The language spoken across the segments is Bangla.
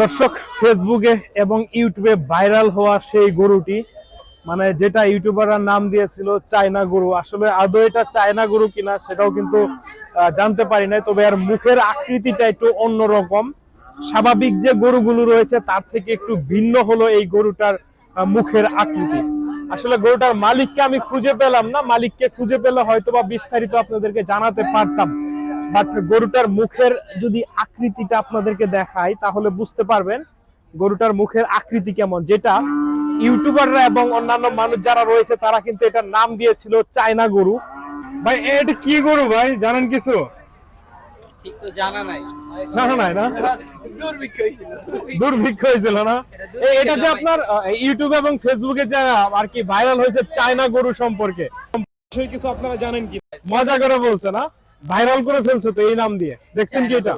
দর্শক ফেসবুকে এবং ইউটিউবে ভাইরাল হওয়া সেই গরুটি মানে যেটা ইউটিউবাররা নাম দিয়েছিল চায়না গরু। আসলে আদৌ এটা চায়না গরু কিনা সেটাও কিন্তু জানতে পারি না তবে এর মুখের আকৃতিটা একটু অন্যরকম। স্বাভাবিক যে গরুগুলো রয়েছে, তার থেকে একটু ভিন্ন হলো এই গরুটার মুখের আকৃতি। আসলে গরুটার মালিককে আমি খুঁজে পেলাম না, মালিককে খুঁজে পেলে হয়তো বা বিস্তারিত আপনাদেরকে জানাতে পারতাম। বাট গরুটার মুখের যদি আকৃতিটা আপনাদেরকে দেখাই তাহলে বুঝতে পারবেন গরুটার মুখের আকৃতি কেমন। যেটা ইউটিউবাররা এবং অন্যান্য মানুষ যারা রয়েছে তারা কিন্তু এটার নাম দিয়েছিল চায়না গরু। ভাই এটা কি গরু ভাই? জানেন কিছু? ঠিক তো জানা নাই। জানা নাই না? দুর্ভিক্ষ হয়েছিল। দুর্ভিক্ষ হয়েছিল না? এটা যে আপনার ইউটিউব এবং ফেসবুকে যে আর কি ভাইরাল হয়েছে চায়না গরু সম্পর্কে। সেই কিছু আপনারা জানেন কি? মজা করে বলছে না? ভাইরাল করে ফেলছে তো এই নাম দিয়ে। দেখছেন কি এটা?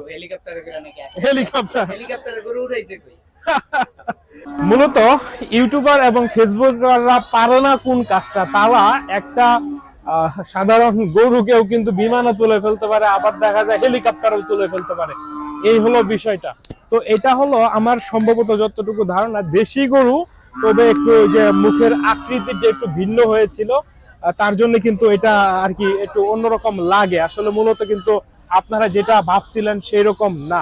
হেলিকপ্টারে মূলত ইউটিউবার এবং ফেসবুকাররা পারে না কোন কাজটা। তারা একটা সাধারণ গরুকেও কিন্তু বিমানে তুলে ফেলতে পারে, আবার দেখা যায় হেলিকপ্টারও তুলে ফেলতে পারে। এই হলো বিষয়টা। তো এটা হলো আমার সম্ভবত যতটুকু ধারণা। দেশি গরু, তবে একটু যে মুখের আকৃতিটা একটু ভিন্ন হয়েছিল। তার জন্য কিন্তু এটা আর কি একটু অন্যরকম লাগে। আসলে মূলত কিন্তু আপনারা যেটা ভাবছিলেন সেই রকম না।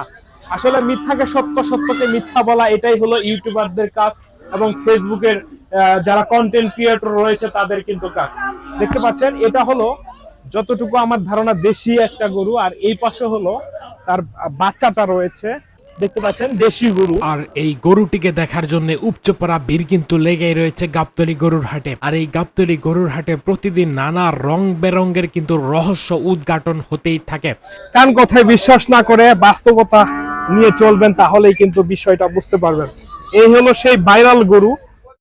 আসলে মিথ্যাকে সত্য, সত্যকে মিথ্যা বলা এটাই হলো ইউটিউবারদের কাজ এবং ফেসবুকের যারা কন্টেন্ট ক্রিয়েটর রয়েছে তাদের কিন্তু কাজ। দেখতে পাচ্ছেন, এটা হলো যতটুকু আমার ধারণা দেশি একটা গরু, আর এই পাশে হলো তার বাচ্চাটা রয়েছে। দেখতে পাচ্ছেন দেশি গরু। আর এই গরুটিকে দেখার জন্য উপচপরা ভিড় কিন্তু লেগেই রয়েছে গাবতলি গরুর হাটে। আর এই গাবতলি গরুর হাটে প্রতিদিন নানা রং বেরঙ্গের কিন্তু রহস্য উদ্ঘাটন হতেই থাকে। কান কথায় বিশ্বাস না করে বাস্তবতা নিয়ে চলবেন তাহলেই কিন্তু বিষয়টা বুঝতে পারবেন। এই হলো সেই ভাইরাল গরু